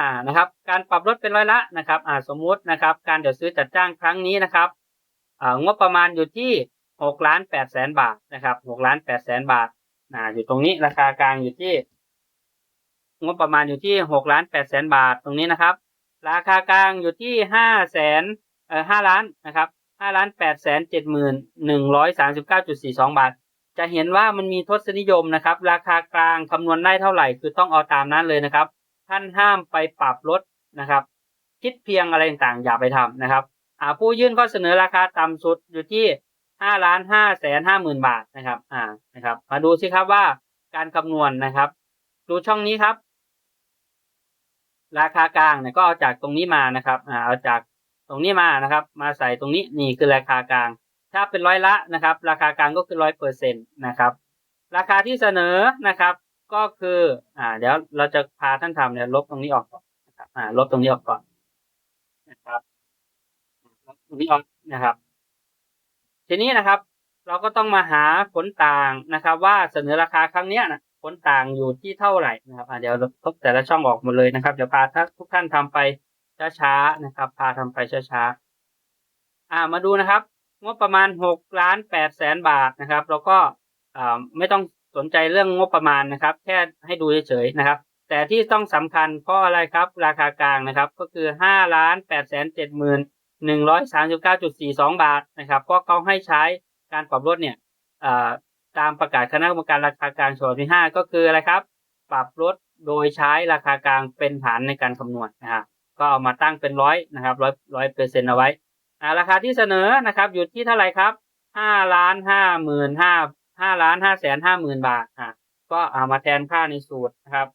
อ่านะครับการปรับลดเป็นร้อยละนะครับอ่าสมมุตินะครับการจัดซื้อจัดจ้างครั้งนี้นะครับอ่างบประมาณอยู่ที่หกล้านแปดแสนบาทนะครับหกล้านแปดแสนบาทอ่าอยู่ตรงนี้ราคากลางอยู่ที่ งบประมาณอยู่ที่หกล้านแปดแสนบาทตรงนี้นะครับ ราคากลางอยู่ที่ห้าแสนเอ่อห้าล้านนะครับห้าล้านแปดแสนเจ็ดหมื่นหนึ่งร้อยสามสิบเก้าจุดสี่สองบาท จะเห็นว่ามันมีทศนิยมนะครับ ราคากลางคำนวณได้เท่าไหร่ คือต้องเอาตามนั้นเลยนะครับ ท่านห้ามไปปรับลดนะครับ คิดเพียงอะไรต่างๆอย่าไปทำนะครับผู้ยื่นข้อเสนอราคาต่ำสุดอยู่ที่ห้าล้านห้าแสนห้าหมื่นบาทนะครับ อ่านะครับ มาดูสิครับว่าการคำนวณนะครับ ดูช่องนี้ครับ ราคากลางเนี่ยก็เอาจากตรงนี้มานะครับอ่าเอาจากตรงนี้มานะครับ มาใส่ตรงนี้นี่คือราคากลาง ถ้าเป็นร้อยละนะครับ ราคากลางก็คือร้อยเปอร์เซ็นต์นะครับ ราคาที่เสนอนะครับ ก็คือ อ่า เดี๋ยวเราจะพาท่านทำเนี่ยลบตรงนี้ออกก่อนนะครับอ่า ลบตรงนี้ออกก่อนนะครับลบตรงนี้ออกนะครับ ทีนี้นะครับ เราก็ต้องมาหาผลต่างนะครับ ว่าเสนอราคาครั้งเนี้ยนะผลต่างอยู่ที่เท่าไหร่นะครับอ่าเดี๋ยวลบแต่ละช่องออกหมดเลยนะครับเดี๋ยวพาทุกท่านทำไปช้าๆนะครับ พาทำไปช้าๆอ่ามาดูนะครับงบประมาณหกล้านแปดแสนบาทนะครับ แล้วก็อ่าไม่ต้อง สนใจเรื่องงบประมาณนะครับ แค่ให้ดูเฉยๆนะครับ แต่ที่ต้องสำคัญเพราะอะไรครับราคากลางนะครับ ก็คือห้าล้านแปดแสนเจ็ดหมื่นหนึ่งร้อยสามสิบเก้าจุดสี่สองบาทนะครับเพราะเขาให้ใช้การปรับลดเนี่ยตามประกาศคณะกรรมการราคากลางฉบับที่ห้าก็คืออะไรครับ ปรับลดโดยใช้ราคากลางเป็นฐานในการคำนวณนะครับก็เอามาตั้งเป็นร้อยนะครับร้อยร้อยเปอร์เซ็นต์เอาไว้ราคาที่เสนอนะครับอยู่ที่เท่าไหร่ครับห้าล้านห้าหมื่นห้า ห้าล้านห้าแสนห้าหมื่นบาทอ่าก็เอามาแทนค่าในสูตรนะครับ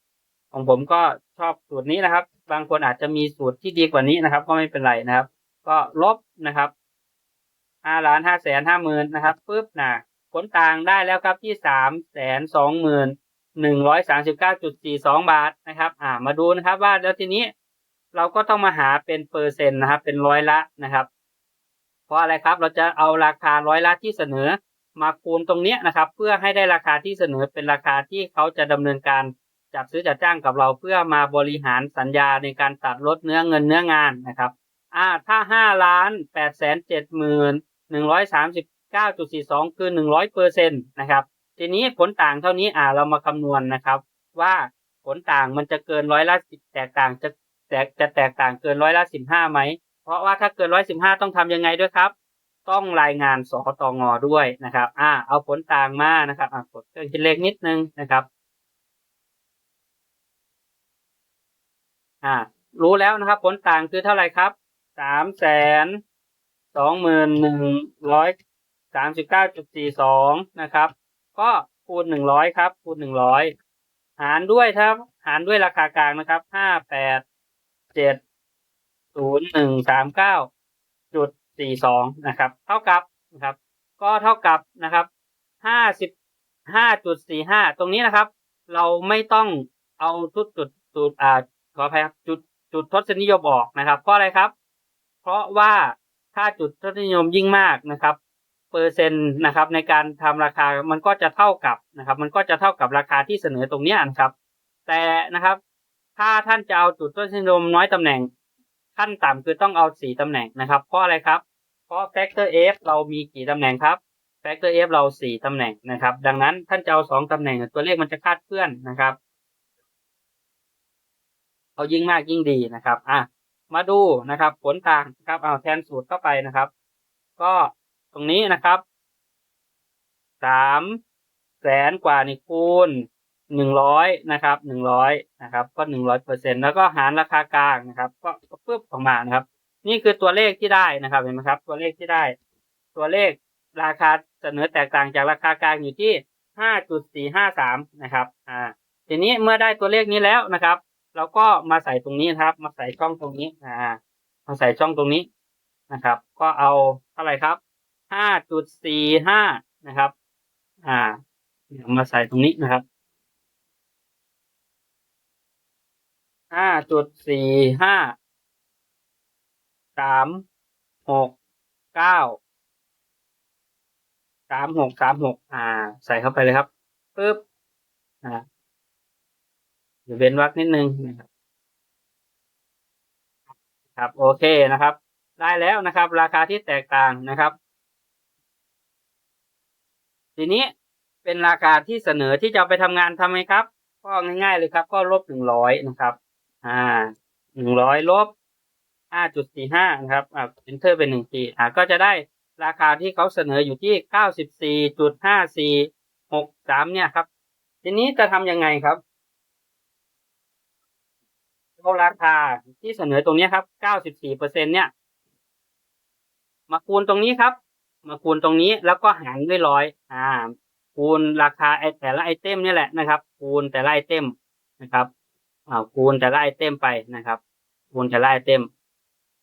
ของผมก็ชอบสูตรนี้นะครับ บางคนอาจจะมีสูตรที่ดีกว่านี้นะครับ ก็ไม่เป็นไรนะครับ ก็ลบนะครับห้าล้านห้าแสนห้าหมื่นนะครับปุ๊บนะผลต่างได้แล้วครับที่สามแสนสองหมื่นหนึ่งร้อยสามสิบเก้าจุดสี่สองบาทนะครับ อ่ามาดูนะครับว่าแล้วทีนี้เราก็ต้องมาหาเป็นเปอร์เซ็นต์นะครับ เป็นร้อยละนะครับ เพราะอะไรครับเราจะเอาราคาร้อยละที่เสนอ มาคูณตรงเนี้ยนะครับ เพื่อให้ได้ราคาที่เสนอเป็นราคาที่เขาจะดำเนินการจัดซื้อจัดจ้างกับเราเพื่อมาบริหารสัญญาในการตัดลดเนื้อเงินเนื้องานนะครับอ่าถ้าห้าล้านแปดแสนเจ็ดหมื่นหนึ่งร้อยสามสิบเก้าจุดสี่สองคือหนึ่งร้อยเปอร์เซ็นต์นะครับทีนี้ผลต่างเท่านี้อ่าเรามาคำนวณนะครับ ว่าผลต่างมันจะเกินร้อยละสิบแตกต่างจะแตกจะแตกต่างเกินร้อยละสิบห้าไหมเพราะว่าถ้าเกินร้อยสิบห้าต้องทำยังไงด้วยครับ ต้องรายงานสตงด้วยนะครับ อ่า เอาผลต่างมานะครับอ่ากดเครื่องคิดเลขนิดนึงนะครับ อ่า รู้แล้วนะครับ ผลต่างคือเท่าไหร่ครับสามแสนสองหมื่นหนึ่งร้อยสามสิบเก้าจุดสี่สองนะครับ ก็คูณหนึ่งร้อยครับ คูณหนึ่งร้อยหารด้วยครับ หารด้วยราคากลางนะครับห้าแปดเจ็ดศูนย์หนึ่งสามเก้าจุด สี่สองนะครับ เท่ากับนะครับ ก็เท่ากับนะครับห้าสิบห้าจุดสี่ห้าตรงนี้นะครับ เราไม่ต้องเอาทุกจุดจุดอ่าขออภัยครับจุดจุดทศนิยมออกนะครับเพราะอะไรครับ เพราะว่าถ้าจุดทศนิยมยิ่งมากนะครับ เปอร์เซ็นต์นะครับ ในการทำราคามันก็จะเท่ากับนะครับ มันก็จะเท่ากับราคาที่เสนอตรงนี้นะครับ แต่นะครับ ถ้าท่านจะเอาจุดทศนิยมน้อยตำแหน่ง ขั้นต่ำคือต้องเอาสี่ตำแหน่งนะครับ เพราะอะไรครับ เพราะ factor f เรามีกี่ตำแหน่งครับ factor f เราสี่ตำแหน่งนะครับ ดังนั้นท่านจะเอาสองตำแหน่งตัวเลขมันจะคาดเคลื่อนนะครับ เอายิ่งมากยิ่งดีนะครับ อะ มาดูนะครับ ผลต่างนะครับ เอาแทนสูตรเข้าไปนะครับ ก็ตรงนี้นะครับสามแสนกว่านี่คูณ หนึ่งร้อยนะครับหนึ่งร้อยนะครับ ก็หนึ่งร้อยเปอร์เซ็นแล้วก็หารราคากลางนะครับ ก็ปึ๊บออกมานะครับ นี่คือตัวเลขที่ได้นะครับเห็นไหมครับ ตัวเลขที่ได้ ตัวเลขราคาเสนอแตกต่างจากราคากลางอยู่ที่ห้าจุดสี่ห้าสามนะครับ อ่า ทีนี้เมื่อได้ตัวเลขนี้แล้วนะครับ เราก็มาใส่ตรงนี้ครับ มาใส่ช่องตรงนี้ อ่า มาใส่ช่องตรงนี้นะครับ ก็เอาเท่าไหร่ครับห้าจุดสี่ห้านะครับ อ่า มาใส่ตรงนี้นะครับ ห้าจุดสี่ห้าสามหกเก้าสามหกสามหกอ่า ใส่เข้าไปเลยครับปึ๊บอ่าเดี๋ยวเว้นวรรคนิดนึงนะครับครับโอเคนะครับ ได้แล้วนะครับ ราคาที่แตกต่างนะครับ ทีนี้เป็นราคาที่เสนอที่จะไปทำงานทำไมครับ ก็ง่ายๆเลยครับ ก็ลบหนึ่งร้อยนะครับ อ่า หนึ่งร้อยลบห้าจุดสี่ห้านะครับ อ่า enter เป็นหนึ่งทีอ่า ก็จะได้ราคาที่เขาเสนออยู่ที่เก้าสิบสี่จุดห้าสี่หกสามเนี่ยครับ ทีนี้จะทำยังไงครับเอาราคาที่เสนอตรงนี้ครับเก้าสิบสี่เปอร์เซ็นเนี่ย มาคูณตรงนี้ครับ มาคูณตรงนี้แล้วก็หารด้วยร้อย อ่า คูณราคาไอแต่ละไอเทมนี่แหละนะครับ คูณแต่ละไอเทมนะครับ อ่าคูณแต่ละไอเทมไปนะครับ คูณแต่ละไอเทม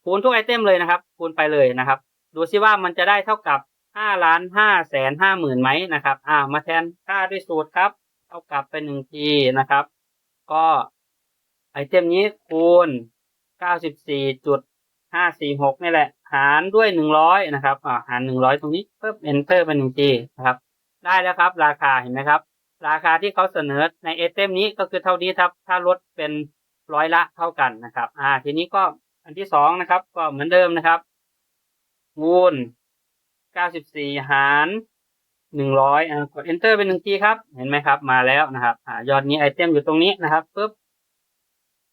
คูณทุกไอเทมเลยนะครับ คูณไปเลยนะครับ ดูซิว่ามันจะได้เท่ากับห้าล้านห้าแสนห้าหมื่นไหมนะครับ อ่า มาแทนค่าด้วยสูตรครับ เท่ากับเป็นหนึ่งทีนะครับ ก็ไอเทมนี้คูณเก้าสิบสี่จุดห้าสี่หกนี่แหละ หารด้วยหนึ่งร้อยนะครับ อ่า หารหนึ่งร้อยตรงนี้เพิ่ม enter เป็นหนึ่งทีนะครับ ได้แล้วครับ ราคาเห็นไหมครับ ราคาที่เขาเสนอในไอเทมนี้ก็คือเท่านี้ครับ ถ้าลดเป็นร้อยละเท่ากันนะครับ อ่า ทีนี้ก็อันที่สองนะครับ ก็เหมือนเดิมนะครับคูณเก้าสิบสี่หารหนึ่งร้อยอ่ากด enter เป็นหนึ่งทีครับ เห็นไหมครับ มาแล้วนะครับ อ่ายอดนี้ไอเทมอยู่ตรงนี้นะครับปุ๊บ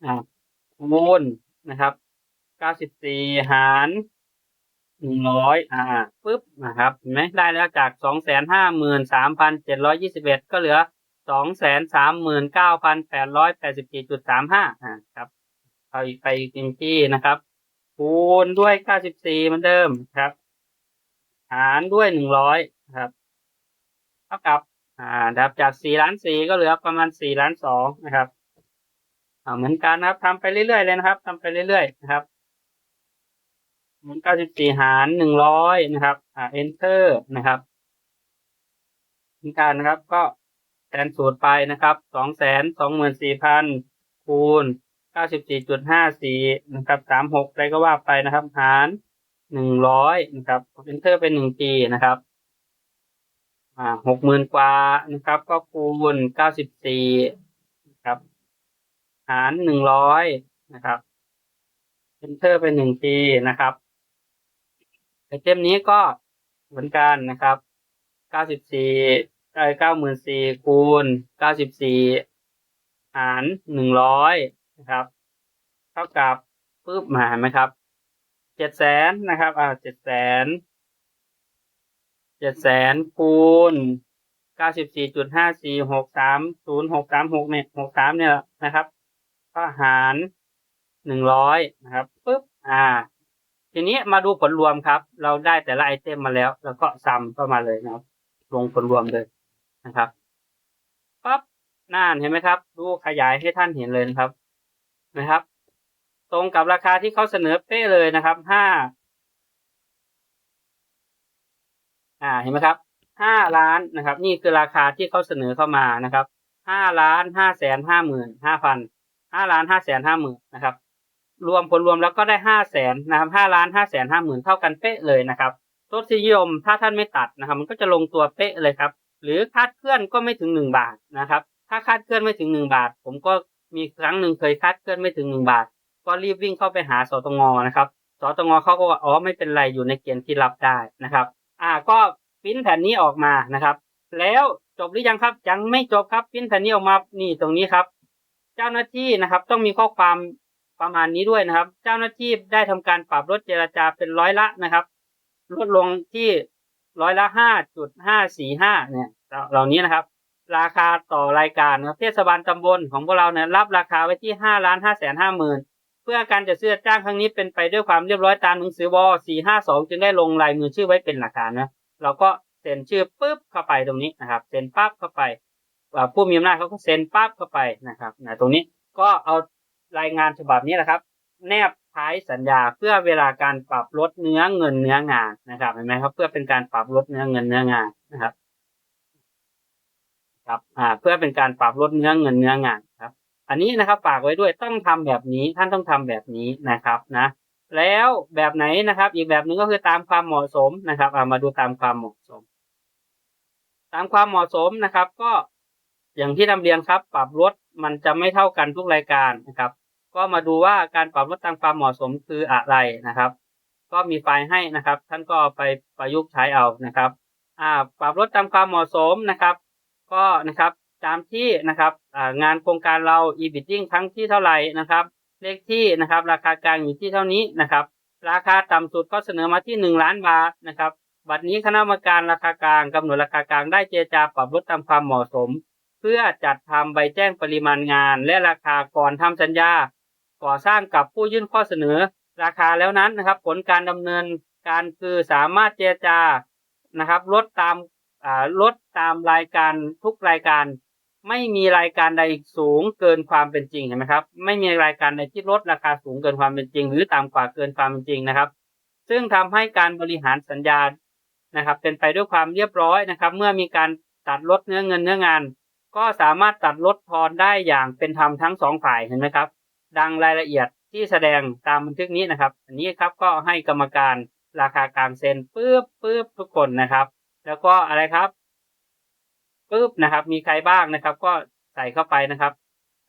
อ่าคูณนะครับเก้าสิบสี่หาร หนึ่งร้อยอ่าปุ๊บนะครับเห็นไหมได้แล้วจากสองแสนห้าหมื่นสามพันเจ็ดร้อยยี่สิบเอ็ดก็เหลือสองแสนสามหมื่นเก้าพันแปดร้อยแปดสิบสี่จุดสามห้าอ่าครับเอาอีกไปอีกหนึ่งที่นะครับคูณด้วยเก้าสิบสี่เหมือนเดิมครับ หารด้วยหนึ่งร้อยครับ เท่ากับ อ่าดับจากสี่ล้านสี่ก็เหลือประมาณสี่ล้านสองนะครับอ่าเหมือนกันนะครับทำไปเรื่อยๆเลยนะครับทำไปเรื่อยๆนะครับ หมุนเก้าสิบสี่หารหนึ่งร้อยนะครับอ่า enter นะครับเหมือนกันนะครับ ก็แทนสูตรไปนะครับสองแสนสองหมื่นสี่พันคูณเก้าสิบสี่จุดห้าสี่นะครับสามหกอะไรก็ว่าไปนะครับ หารหนึ่งร้อยนะครับ enter เป็นหนึ่งทีนะครับอ่าหกหมื่นกว่านะครับ ก็คูณเก้าสิบสี่นะครับ หารหนึ่งร้อยนะครับ enter เป็นหนึ่งทีนะครับ ไอเต็มนี้ก็เหมือนกันนะครับ 94ไอ้94คูณ94 หาร 100 นะครับ เท่ากับปึ๊บหารไหมครับ 7แสนนะครับ อ่า7แสน7แสนคูณ94.54630636เนี่ย63เนี่ยนะครับ ก็หาร 100 นะครับปึ๊บ อ่า ทีนี้มาดูผลรวมครับ เราได้แต่ละไอเทมมาแล้ว แล้วก็ซัมเข้ามาเลยนะครับ ลงผลรวมเลยนะครับปั๊บน่านเห็นไหมครับ ดูขยายให้ท่านเห็นเลยนะครับนะครับ ตรงกับราคาที่เขาเสนอเป๊ะเลยนะครับห้าอ่าเห็นไหมครับห้าล้านนะครับ นี่คือราคาที่เขาเสนอเข้ามานะครับห้าล้านห้าแสนห้าหมื่นห้าพันห้าล้านห้าแสนห้าหมื่นนะครับ รวมผลรวมแล้วก็ได้ห้าแสนนะครับห้าล้านห้าแสนห้าหมื่นเท่ากันเป๊ะเลยนะครับทศนิยมถ้าท่านไม่ตัดนะครับ มันก็จะลงตัวเป๊ะเลยครับ หรือคาดเคลื่อนก็ไม่ถึงหนึ่งบาทนะครับ ถ้าคาดเคลื่อนไม่ถึงหนึ่งบาท ผมก็มีครั้งหนึ่งเคยคาดเคลื่อนไม่ถึงหนึ่งบาท ก็รีบวิ่งเข้าไปหาสตงนะครับสตงเขาก็ว่าอ๋อไม่เป็นไรอยู่ในเกณฑ์ที่รับได้นะครับ อ่าก็พิมพ์แผ่นนี้ออกมานะครับ แล้วจบหรือยังครับยังไม่จบครับพิมพ์แผ่นนี้ออกมานี่ตรงนี้ครับ เจ้าหน้าที่นะครับ ต้องมีข้อความ ประมาณนี้ด้วยนะครับ เจ้าหน้าที่ได้ทำการปรับลดเจรจาเป็นร้อยละนะครับลดลงที่ร้อยละห้าจุดห้าสี่ห้าเนี่ยเหล่านี้นะครับ ราคาต่อรายการนะเทศบาลตำบลของพวกเราเนี่ยรับราคาไว้ที่ห้าล้านห้าแสนห้าหมื่นเพื่อการจัดซื้อจ้างครั้งนี้เป็นไปด้วยความเรียบร้อยตามหนังสือวสี่ห้าสองจึงได้ลงลายมือชื่อไว้เป็นหลักฐานนะเราก็เซ็นชื่อปุ๊บเข้าไปตรงนี้นะครับเซ็นปั๊บเข้าไปผู้มีอำนาจเขาก็เซ็นปั๊บเข้าไปนะครับนะตรงนี้ก็เอา รายงานฉบับนี้แหละครับ แนบท้ายสัญญาเพื่อเวลาการปรับลดเนื้อเงินเนื้องานนะครับเห็นไหมครับ เพื่อเป็นการปรับลดเนื้อเงินเนื้องานนะครับ ครับอ่าเพื่อเป็นการปรับลดเนื้อเงินเนื้องานครับ อันนี้นะครับฝากไว้ด้วยต้องทำแบบนี้ท่านต้องทำแบบนี้นะครับนะแล้วแบบไหนนะครับ อีกแบบหนึ่งก็คือตามความเหมาะสมนะครับเอามาดูตามความเหมาะสม ตามความเหมาะสมนะครับ ก็อย่างที่นำเรียนครับ ปรับลดมันจะไม่เท่ากันทุกรายการนะครับ ก็มาดูว่าการปรับลดตามความเหมาะสมคืออะไรนะครับ ก็มีไฟล์ให้นะครับ ท่านก็ไปประยุกต์ใช้เอานะครับอ่าปรับลดตามความเหมาะสมนะครับ ก็นะครับตามที่นะครับงานโครงการเรา e-bidding ครั้งที่เท่าไหร่นะครับ เลขที่นะครับ ราคากลางอยู่ที่เท่านี้นะครับ ราคาต่ำสุดก็เสนอมาที่ 1 ล้านบาทนะครับ บัดนี้คณะกรรมการราคากลางกำหนดราคากลางได้เจรจาปรับลดตามความเหมาะสม เพื่อจัดทำใบแจ้งปริมาณงาน และราคาก่อนทำสัญญา ก่อสร้างกับผู้ยื่นข้อเสนอราคาแล้วนั้นนะครับ ผลการดำเนินการคือสามารถเจรจานะครับลดตามลดตามรายการทุกรายการ ไม่มีรายการใดสูงเกินความเป็นจริงเห็นไหมครับ ไม่มีรายการใดที่ลดราคาสูงเกินความเป็นจริง หรือต่ำกว่าเกินความเป็นจริงนะครับ ซึ่งทำให้การบริหารสัญญานะครับ เป็นไปด้วยความเรียบร้อยนะครับ เมื่อมีการตัดลดเนื้อเงินเนื้องาน ก็สามารถตัดลดทอนได้อย่างเป็นธรรมทั้งสองฝ่ายเห็นไหมครับ ดังรายละเอียดที่แสดงตามบันทึกนี้นะครับ อันนี้ครับก็ให้กรรมการราคากลางเซ็นปึ๊บปึ๊บทุกคนนะครับ แล้วก็อะไรครับปึ๊บนะครับ มีใครบ้างนะครับ ก็ใส่เข้าไปนะครับ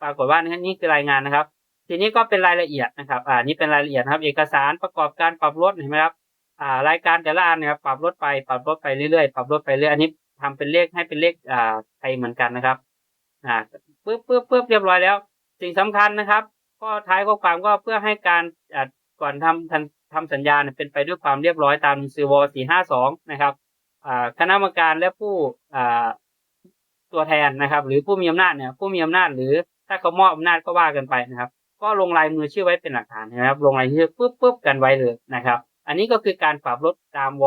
ปรากฏว่านี่นี่คือรายงานนะครับ ทีนี้ก็เป็นรายละเอียดนะครับ อ่านี่เป็นรายละเอียดครับ เอกสารประกอบการปรับลดเห็นไหมครับอ่ารายการแต่ละอันนะครับปรับลดไปปรับลดไปเรื่อยๆปรับลดไปเรื่อยอันนี้ทำเป็นเลขให้เป็นเลขอ่าไทยเหมือนกันนะครับ อ่าปึ๊บปึ๊บปึ๊บเรียบร้อยแล้ว สิ่งสำคัญนะครับ ก็ท้ายข้อความก็เพื่อให้การก่อนทำทันทำสัญญาเป็นไปด้วยความเรียบร้อยตามหนังสือว452 นะครับคณะกรรมการและผู้ตัวแทนนะครับ หรือผู้มีอำนาจเนี่ยผู้มีอำนาจหรือถ้าเขามอบอำนาจก็ว่ากันไปนะครับ ก็ลงลายมือชื่อไว้เป็นหลักฐานนะครับลงลายชื่อปุ๊บปุ๊บกันไว้เลยนะครับ อันนี้ก็คือการปรับลดตามว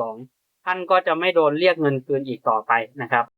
452 ท่านก็จะไม่โดนเรียกเงินคืนอีกต่อไปนะครับ